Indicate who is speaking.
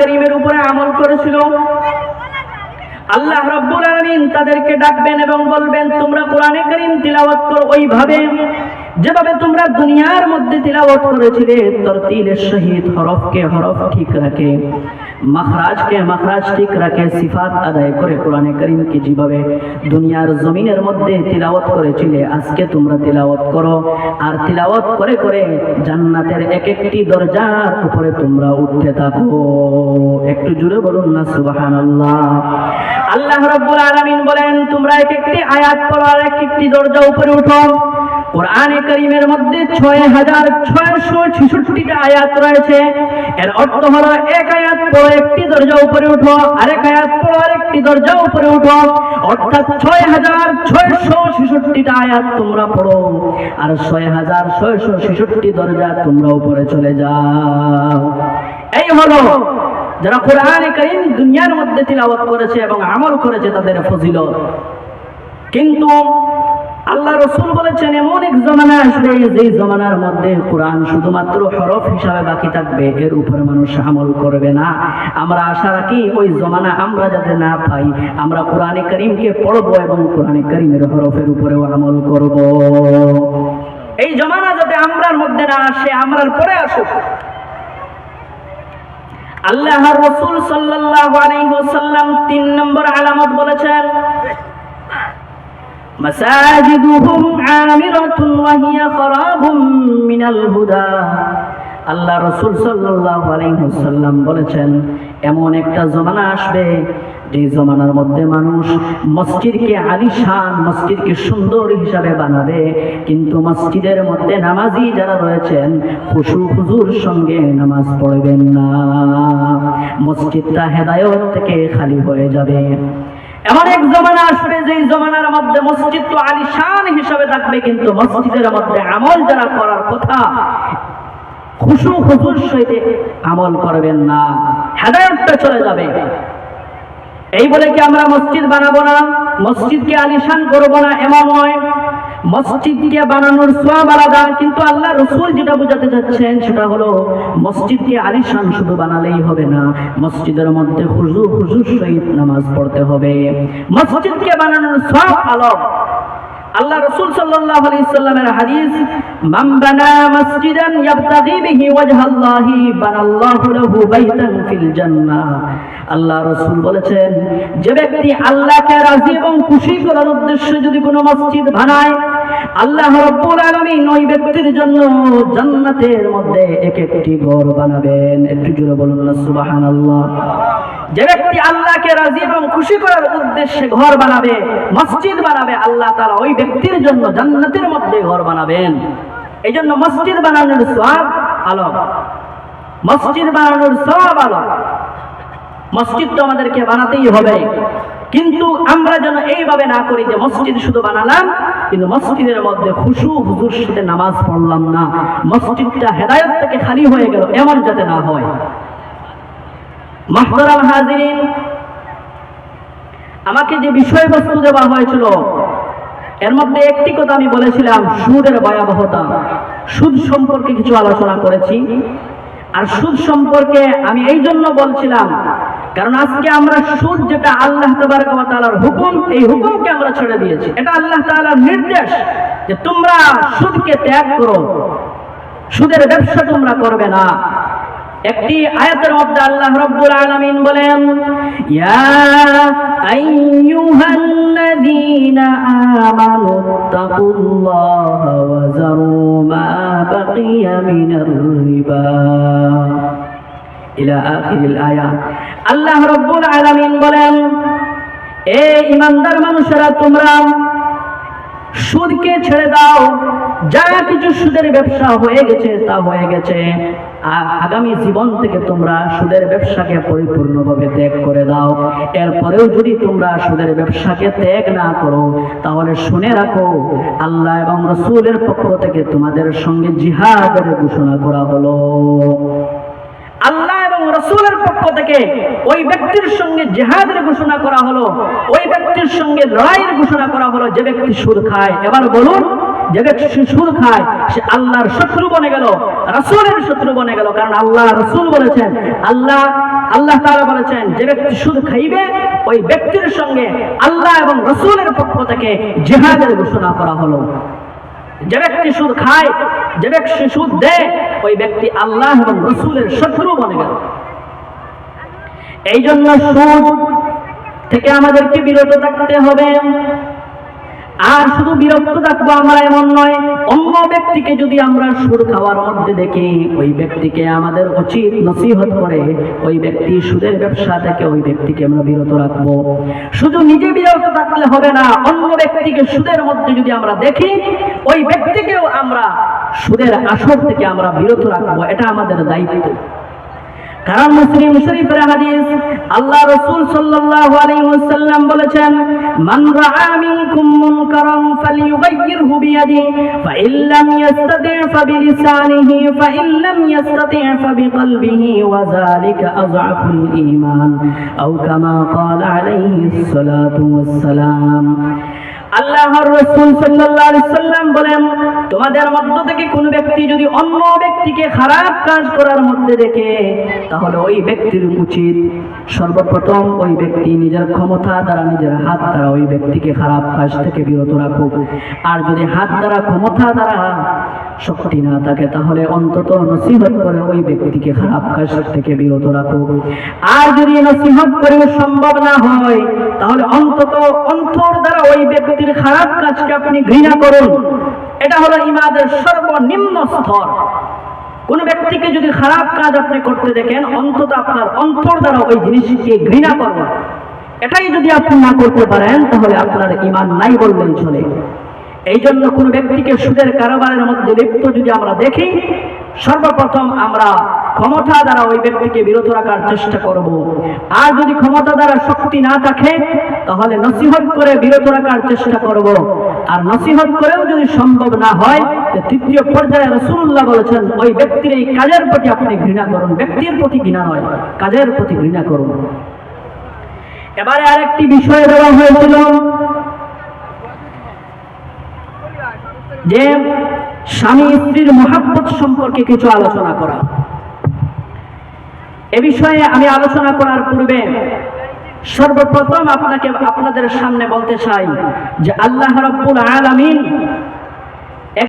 Speaker 1: করিমের উপরে আমল করেছিল। আল্লাহ রব্বুল আলমিন তাদেরকে ডাকবেন এবং বলবেন, তোমরা কোরআনে করিম তিলাবত করো ওইভাবে। যেভাবে তোমরা দুনিয়ার মধ্যে তিলাওয়াত করেছিলে তরতিলের সহিত হরফকে হরফ ঠিক রাখে, মাখরাজকে মাখরাজ ঠিক রাখে, সিফাত আদায় করে কোরআনে করিমকে যেভাবে দুনিয়ার জমিনের মধ্যে তিলাওয়াত করেছিলে, আজকে তোমরা তিলাওয়াত করো। আর তিলাওয়াত করে করে জান্নাতের এক একটি দরজার উপরে তোমরা উঠতে থাকো। একটু জুড়ে বলুন না, সুবহানাল্লাহ। আল্লাহ রাব্বুল আলামিন বলেন, তোমরা এক একটি আয়াত পড়ো আর এক একটি দরজা উপরে উঠো। কোরআনে করিমের মধ্যে ছয় হাজার ছয়শো ছেষট্টিটা আয়াত রয়েছে। এর অর্থ হলো, এক আয়াত পড়ো একটি দরজা উপরে উঠো, আরেক আয়াত পড়ো আরেকটি দরজা উপরে উঠো। অর্থাৎ ছয় হাজার ছয়শো ছেষট্টিটা আয়াত তোমরা পড়ো, আর ছয় হাজার ছয়শো ছেষট্টি দরজা তোমরা উপরে চলে যাও। এই হলো, যারা কোরআনে করিম দুনিয়ার মধ্যে তিলাওয়াত করেছে এবং আমল করেছে, তাদের ফজিলত। কিন্তু আল্লাহ রসুল বলেছেন, এমন এক জমানা আসবে যে জমানার মধ্যে কোরআন শুধুমাত্র হরফ হিসাবে বাকি থাকবে, এর উপরে মানুষ আমল করবে না। আমরা আশা রাখি ওই জমানা আমরা যাতে না পাই, আমরা কোরআনে করিমকে পড়ব এবং কোরআনে করিমের হরফের উপরেও আমল করব। এই জমানা যাতে আমরার মধ্যে না আসে, আমরার পরে আসুক। আল্লাহ রসুল সাল্লাল্লাহু আলাইহি ওয়াসাল্লাম তিন নম্বর আলামত বলেছেন আমিরাতুন খারাবুম মিনাল হুদা। আল্লাহ রসুল ওয়াসাল্লাম বলেছেন, এমন একটা জমানা আসবে, যে জমানার মধ্যে মানুষ মসজিদকে আলিশান, মসজিদকে সুন্দর হিসাবে বানাবে, কিন্তু মসজিদের মধ্যে নামাজি যারা রয়েছেন খুশু খুজুর সঙ্গে নামাজ পড়বেন না। মসজিদটা হেদায়ত থেকে খালি হয়ে যাবে। এমন এক জমানা আসবে যে জমানার মধ্যে মসজিদ তো আলিশান হিসাবে থাকবে, কিন্তু মসজিদের মধ্যে আমল যারা করার কথা, খুশু খুশুর সহিত আমল করবেন না, হেদায়তটা চলে যাবে। এই বলে কি আমরা মসজিদ বানাবো না? মসজিদকে আলিশান করব না এমন নয়। মসজিদকে বানানোর সব আলাদা, কিন্তু আল্লাহ রসুল যেটা বোঝাতে চাচ্ছেন সেটা হলো, মসজিদকে আলিশান শুধু বানালেই হবে না, মসজিদের মধ্যে হুজুর হুজুর সহিত নামাজ পড়তে হবে। মসজিদকে বানানোর সব আলোক আল্লাহ রসুল সাল্লাহ আলি সাল্লামের হাদিস মামবানা মসজিদান ইয়াবতাগি বিহি ওয়াজহাল্লাহি বানাল্লাহু লাহু বাইতান ফিল জান্নাহ। আল্লাহ রসুল বলেছেন, যে ব্যক্তি আল্লাহকে রাজি এবং খুশি করার উদ্দেশ্যে যদি কোনো মসজিদ বানায় আল্লাহ রাব্বুল আলামিন ওই ব্যক্তির জন্য জান্নাতের মধ্যে এক একটি ঘর বানাবেন। একটু জোরে বলুন না, সুবহানাল্লাহ। যে ব্যক্তি আল্লাহকে রাজি এবং খুশি করার উদ্দেশ্যে ঘর বানাবে, মসজিদ বানাবে, আল্লাহ তাআলা ওই ব্যক্তির জন্য জান্নাতের মধ্যে ঘর বানাবেন। এই জন্য মসজিদ বানানোর সব আলো মসজিদ বানানোর সব আলো মসজিদ তো আমাদেরকে বানাতেই হবে। কিন্তু আমরা যেন এইভাবে না করি যে মসজিদ শুধু বানালাম, কিন্তু মসজিদের মধ্যে খুশু, হুজুর সাথে নামাজ পড়লাম না। মসজিদটা হেদায়ত থেকে খালি হয়ে গেল, এমন যাতে না হয়। মাহতারাম হাজিরিন, আমাকে যে বিষয়বস্তু দেওয়া হয়েছিল, এর মধ্যে একটি কথা আমি বলেছিলাম, সুদের ভয়াবহতা। সুদ সম্পর্কে কিছু আলোচনা করেছি। আর সুদ সম্পর্কে আমি এই জন্য বলছিলাম কারণ আজকে আমরা সুদ যেটা আল্লাহ তাআলার হুকুম, এই হুকুমকে আমরা ছেড়ে দিয়েছি। এটা আল্লাহ তাআলার নির্দেশ যে তোমরা সুদকে ত্যাগ করো। সুদের ব্যবসা তোমরা করবে না। একটি আয়াতের মধ্যে আল্লাহ রাব্বুল আলামিন বলেন, ইয়া আল্লাহ রাব্বুল আলামিন বলেন, এ ইমানদার মানুষেরা, তোমরা সুদকে ছেড়ে দাও। যা কিছু সুদের ব্যবসা হয়ে গেছে, তা হয়ে গেছে। আগামী জীবন থেকে তোমরা সুদের ব্যবসাকে পরিপূর্ণভাবে ত্যাগ করে দাও। এরপরেও যদি তোমরা সুদের ব্যবসাকে ত্যাগ না করো, তাহলে শুনে রাখো, আল্লাহ এবং রসুলের পক্ষ থেকে তোমাদের সঙ্গে জিহাদের ঘোষণা করা হলো। আল্লাহ রসুলের পক্ষ থেকে ওই ব্যক্তির সঙ্গে জেহাদের ঘোষণা করা হলো, ওই ব্যক্তির সঙ্গে লড়াইয়ের ঘোষণা করা হলো, যে ব্যক্তি সুদ খায়। এবার বলুন, যে ব্যক্তি সুদ খায়, সে আল্লাহর শত্রু বনে গেল, রাসূলের শত্রু বনে গেল, কারণ আল্লাহ রাসূল বলেছেন, আল্লাহ আল্লাহ তাআলা বলেছেন, যে ব্যক্তি খাইবে, ওই ব্যক্তির সঙ্গে আল্লাহ এবং রাসূলের পক্ষ থেকে জিহাদের ঘোষণা করা হলো। যে ব্যক্তি সুদ খায়, যে ব্যক্তি সুদ দেয়, ওই ব্যক্তি আল্লাহ এবং রসুলের শত্রু বনে গেল। এই জন্য সুদ থেকে আমাদেরকে বিরত থাকতে হবে। আর শুধু বিরক্ত থাকব আমরা এমন নয়, অন্য ব্যক্তিকে যদি আমরা সুদ খাওয়ার মধ্যে দেখি, ওই ব্যক্তিকে আমাদের উচিত নসিহত করে ওই ব্যক্তি সুদের ব্যবসা থেকে ওই ব্যক্তিকে আমরা বিরত রাখব। শুধু নিজে বিরত থাকলে হবে না, অন্য ব্যক্তিকে সুদের মধ্যে যদি আমরা দেখি, ওই ব্যক্তিকেও আমরা সুদের আসর থেকে আমরা বিরত রাখব, এটা আমাদের দায়িত্ব। কারণ মুসলিম শরীফের হাদিস আল্লাহ রাসূল সাল্লাল্লাহু আলাইহি ওয়াসাল্লাম বলেছেন মান রাআ মিনকুম মুনকারান ফালিয়ুগাইয়িরহু বিয়াদিহি ফাইন লাম ইস্তাতি' ফাবিলিসানিহি ফাইন লাম ইস্তাতি' ফাবিকলবিহি ওয়া যালিকা আযআফুল ঈমান আও কামা ক্বালা আলাইহি সালাতু ওয়াসসালাম সর্বপ্রথম ওই ব্যক্তি নিজের ক্ষমতা দ্বারা নিজের হাত দ্বারা ওই ব্যক্তিকে খারাপ কাজ থেকে বিরত রাখুক। আর যদি হাত দ্বারা ক্ষমতা দ্বারা শক্তি না থাকে, তাহলে অন্তত নসিহত করে ওই ব্যক্তিকে খারাপ কাজ থেকে বিরত রাখুক। আর যদি নসিহত করেও সম্ভব না হয়, তাহলে অন্তত অন্তর ওই ব্যক্তির খারাপ কাজকে আপনি ঘৃণা করুন। এটা হলো ইমাদের সর্বনিম্ন স্তর। কোন ব্যক্তিকে যদি খারাপ কাজ আপনি করতে দেখেন, অন্তত আপনার অন্তর দ্বারা ওই জিনিসকে ঘৃণা করবেন এটাই যদি আপনি না করতে পারেন, তাহলে আপনার ইমান নাই বললেন চলে। এই জন্য কোন ব্যক্তিকে সুদের কারবারের মধ্যে লিপ্ত যদি আমরা দেখি, সর্বপ্রথম আমরা ক্ষমতা দ্বারা ওই ব্যক্তিকে বিরত রাখার চেষ্টা করব। আর যদি ক্ষমতা দ্বারা শক্তি না থাকে, তাহলে নসিহত করে বিরত রাখার চেষ্টা করব। আর নসিহত করেও যদি সম্ভব না হয় তৃতীয় পর্যায়ে রসুল্লাহ বলেছেন, ওই ব্যক্তির এই কাজের প্রতি আপনি ঘৃণা করুন। ব্যক্তির প্রতি ঘৃণা নয়, কাজের প্রতি ঘৃণা করুন। এবারে আরেকটি বিষয় দেওয়া হয়েছিল যে স্বামী স্ত্রীর মহাব্বত সম্পর্কে কিছু আলোচনা করা। এ বিষয়ে আমি আলোচনা করার পূর্বে সর্বপ্রথম আপনাকে, আপনাদের সামনে বলতে চাই যে আল্লাহ রব্বুল আলামিন